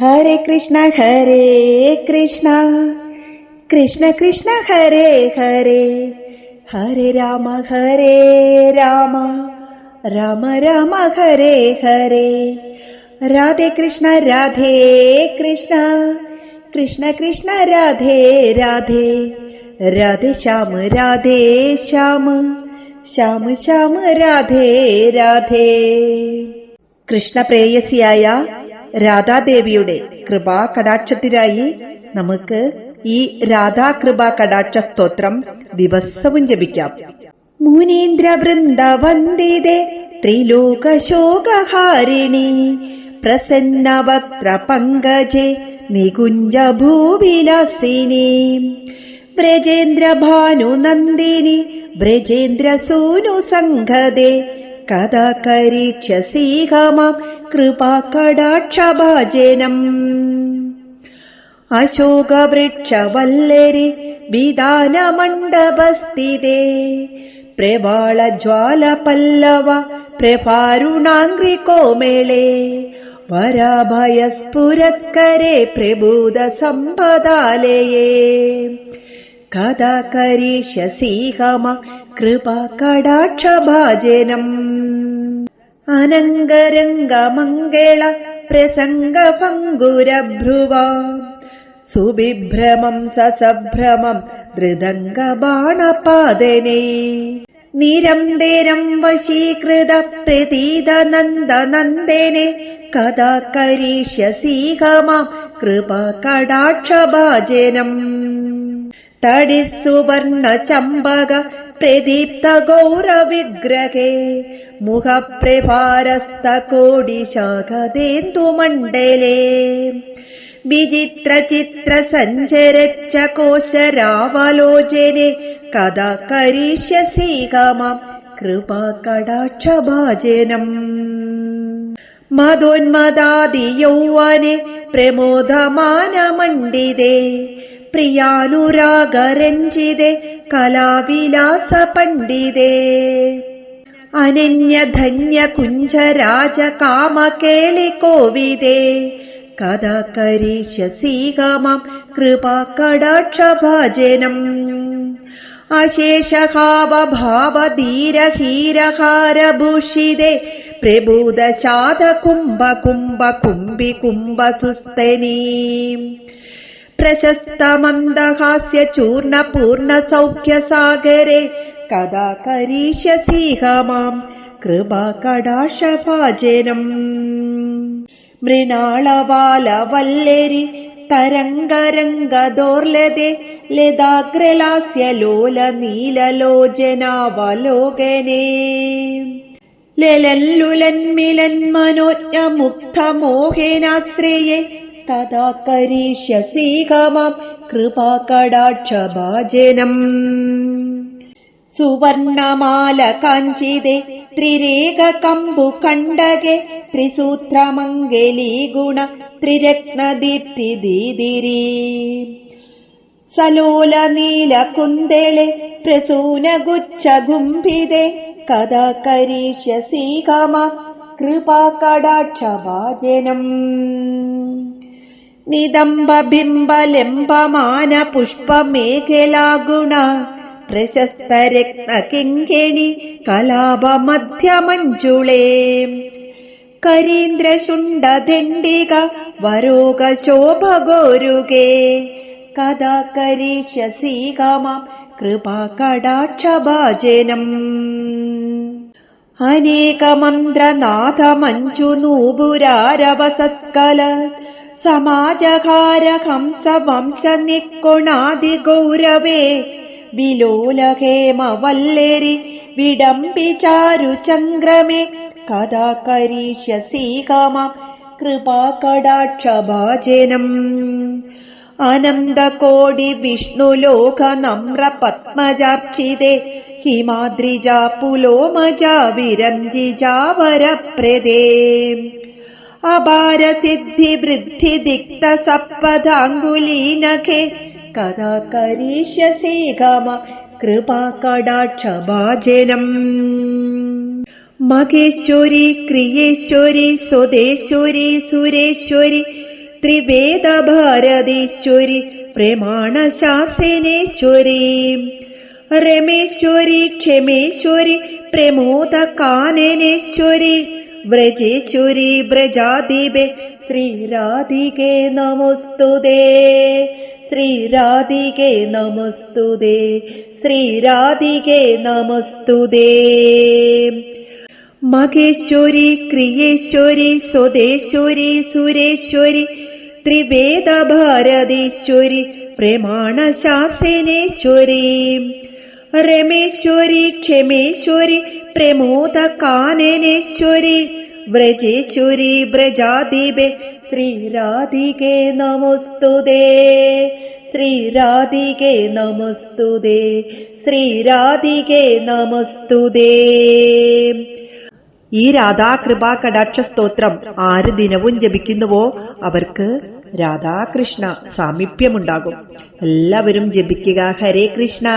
ഹരേ കൃഷ്ണ ഹരേ കൃഷ്ണ കൃഷ്ണ കൃഷ്ണ ഹരേ ഹരേ ഹരേ രാമ ഹരേ രാമ രാമ രാമ ഹരേ ഹരേ രാധേ കൃഷ്ണ രാധേ കൃഷ്ണ കൃഷ്ണ കൃഷ്ണ രാധേ രാധേ രാധേ ശ്യാമ രാധേ ശ്യാമ ശ്യാമ ശ്യാമ രാധേ രാധേ കൃഷ്ണപ്രേയസിയായ രാധാദേവിയുടെ കൃപാ കടാക്ഷത്തിനായി നമുക്ക് ഈ രാധാ കൃപാ കടാക്ഷ സ്തോത്രം ദിവസവും ജപിക്കാം. മുനീന്ദ്ര വൃന്ദ ത്രിലോകശോകഹാരിണി ത്രിലോക ശോകഹാരിണി പങ്കജെ നികുഞ്ച ഭൂവിലാസിനി വ്രജേന്ദ്ര ഭാനു നന്ദിനി വ്രജേന്ദ്ര സൂനു സംഘദേ കഥാ കരീക്ഷസീഹമാം കൃപാ കടാക്ഷഭാജനം അശോകവൃക്ഷവല്ലരി വിധാനമണ്ഡപസ്ഥിതേ. പ്രവാളജ്വാല പല്ലവ പ്രഭാരുണാംഗ്രി കോമേളേ വരാഭയസ്ഫുരത്കരെ പ്രബോധ സമ്പദാലയേ കഥാ കരീഷസീഹമ കൃപാ കടാക്ഷഭാജനം അനങ്കരംഗമംഗള പ്രസംഗഭംഗുരഭ്രുവ. സുബിഭ്രമം സസഭ്രമം ധൃതംഗബാണപാദനേ നിരന്തരം വശീകൃത പ്രതീത നന്ദനന്ദനെ കഥാ കരീഷ്യസീഹമാം കൃപാ കടാക്ഷഭാജനം തടിസുവർണ ചമ്പക പ്രദീപ്ത ഗൗരവിഗ്രഹേ മുഖപ്രഭാരസ്ത കോടിശാഖതേന്ദുമണ്ഡലേ വിചിത്ര ചിത്ര സഞ്ചരച്ച കോശരാവലോചനെ കഥാ കരീഷ്യസീകമാം കൃപാ കടാക്ഷഭാജനം മതോന്മദാദി യൗവനെ പ്രമോദമാനമണ്ഡിതേ പ്രിയാനുരാഗരഞ്ജിതേ കലാവിലാസ പണ്ഡിതേ അനന്യധന്യ കുഞ്ചരാജ കാമകേളി കോവിദേ കഥ കരിശസീകമം കൃപാ കടാക്ഷഭാജനം അശേഷഭാവഭാവധീരഹീരഹാരഭൂഷിതേ പ്രബോധശാത കുംഭ കുംഭ കുംഭി കുംഭ സുസ്തനീ പ്രശസ്ത മന്ദഹാസ്യ ചൂർണ പൂർണ സൗഖ്യ സാഗരെ കഥാ കരീശസീഹമാം കൃപാ കടാശഭാജനം മൃണാളവാല വല്ലേരി തരംഗരംഗദോർലതെ ലതാഗ്രലാസ്യ ലോല നീലലോചനാവലോകനേ ലലല്ലുലന്മിലൻ മനോജ്ഞ മുക്ത മോഹേനാശ്രയെ തഥാ കരീഷ്യസീകമാം കൃപാ കടാക്ഷഭാജനം സുവർണമാല കാഞ്ചിതേ ത്രിരേഖ കമ്പു കണ്ടകെ ത്രിസൂത്രമംഗലീ ഗുണ ത്രിരത്നദീപ്തി ദീതിരി സലോല നീല കുന്ദേളെ പ്രസൂനഗുച്ഛ ഗുംഭിതേ കഥാ കരീഷ്യസീകമ കൃപാ കടാക്ഷഭാജനം നിദംബിംബലംബമാന പുഷ്പമേഖലാഗുണ പ്രശസ്ത രത്ന കിങ്കേണി കലാപമധ്യമഞ്ജുളേ കരീന്ദ്രശുണ്ഡദണ്ഡിക विलोलहेमवल्लेरि ശോഭഗോരുകേ കഥാ കരീശസീകമാം കൃപാ അനന്തകോടി വിഷ്ണുലോക നമ്ര പത്മജാർച്ചിതേ. ഹിമാദ്രിജാ പുലോമജാ വിരഞ്ജിജാ വരപ്രദേ അപാര സിദ്ധി വൃദ്ധി ദിക്ത സപ്പദാങ്കുലീനഖേ കഥാ കരീഷ്യസീകമ കൃപാ കടാക്ഷഭാജനം മഹേശ്വരി ക്രിയേശ്വരി സ്വദേശ്വരി സുരേശ്വരി ത്രിവേദ ഭാരതീശ്വരി പ്രമാണശാസനേശ്വരി രമേശ്വരി ക്ഷമേശ്വരി പ്രമോദ കാനനേശ്വരി വ്രജേശ്വരി വ്രജാദീപേ ശ്രീരാധികേ നമസ്തുതേ. ശ്രീരാധികേ നമസ്തുതേ. ശ്രീരാധികേ നമസ്തുതേ. മകേശ്വരി ക്രിയേശ്വരി സ്വദേശേശ്വരി സുരേശ്വരി ത്രിവേദ ഭാരതീശ്വരി പ്രമാണശാസനേശ്വരി. രമേശ്വരി ക്ഷമേശ്വരി പ്രമോദ കാനനേശ്വരി വ്രജേശ്വരി വ്രജാദീപേ ശ്രീരാധികേ നമസ്തുതേ. ശ്രീരാധികേ നമസ്തുതേ. ശ്രീരാധികേ നമസ്തുതേ. ഈ രാധാകൃപാ കടാക്ഷ സ്തോത്രം ആര് ദിനവും ജപിക്കുന്നുവോ അവർക്ക് രാധാകൃഷ്ണ സാമീപ്യമുണ്ടാകും. എല്ലാവരും ജപിക്കുക. ഹരേ കൃഷ്ണ.